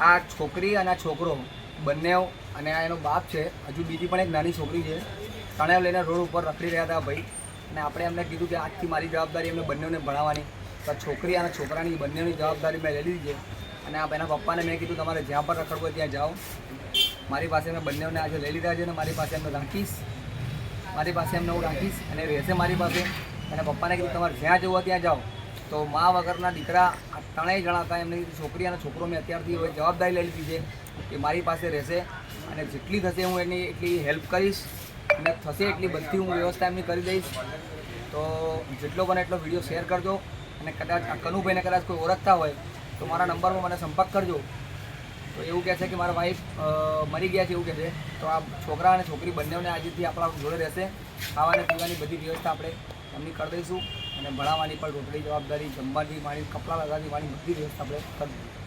આ છોકરી અને છોકરો બંને અને આ એનો બાપ છે, હજુ બીજી પણ એક નાની છોકરી છે. ત્રણેય લઈને રોડ ઉપર રખડી રહ્યા હતા ભાઈ. અને આપણે એમને કીધું કે આજથી મારી જવાબદારી એમને બંનેને ભણાવવાની. તો છોકરી અને છોકરાની બંનેની જવાબદારી મેં લઈ લીધી છે. અને આ એના પપ્પાને મેં કીધું, તમારે જ્યાં પણ રખડવું ત્યાં જાઓ. મારી પાસે મેં બંનેને આજે લઈ લીધા છે અને મારી પાસે એમને રાખીશ. મારી પાસે એમને હું રાખીશ અને રહેશે મારી પાસે. અને પપ્પાને કીધું, તમારે જ્યાં જવું ત્યાં જાઓ. તો મા વગરના દીકરા ત્રણેય જણા હતા. એમની છોકરી અને છોકરો મેં અત્યારથી હવે જવાબદારી લઈ લીધી છે કે મારી પાસે રહેશે અને જેટલી થશે હું એની એટલી હેલ્પ કરીશ અને થશે એટલી બધી હું વ્યવસ્થા એમની કરી દઈશ. તો જેટલો બને એટલો વીડિયો શેર કરજો અને કદાચ કનુભાઈને કદાચ કોઈ ઓળખતા હોય તો મારા નંબરમાં મને સંપર્ક કરજો. તો એવું કહે છે કે મારા વાઈફ મરી ગયા છે એવું કહે છે. તો આ છોકરા અને છોકરી બંનેઓને આજથી આપણા જોડે રહેશે. ખાવાની પીવાની બધી વ્યવસ્થા આપણે એમની કરી દઈશું. અને ભણાવવાની પણ રોટલી જવાબદારી, જમવાની માણી કપડાં લગાવવાની માણી બધી વ્યવસ્થા આપણે કરી દઈશું.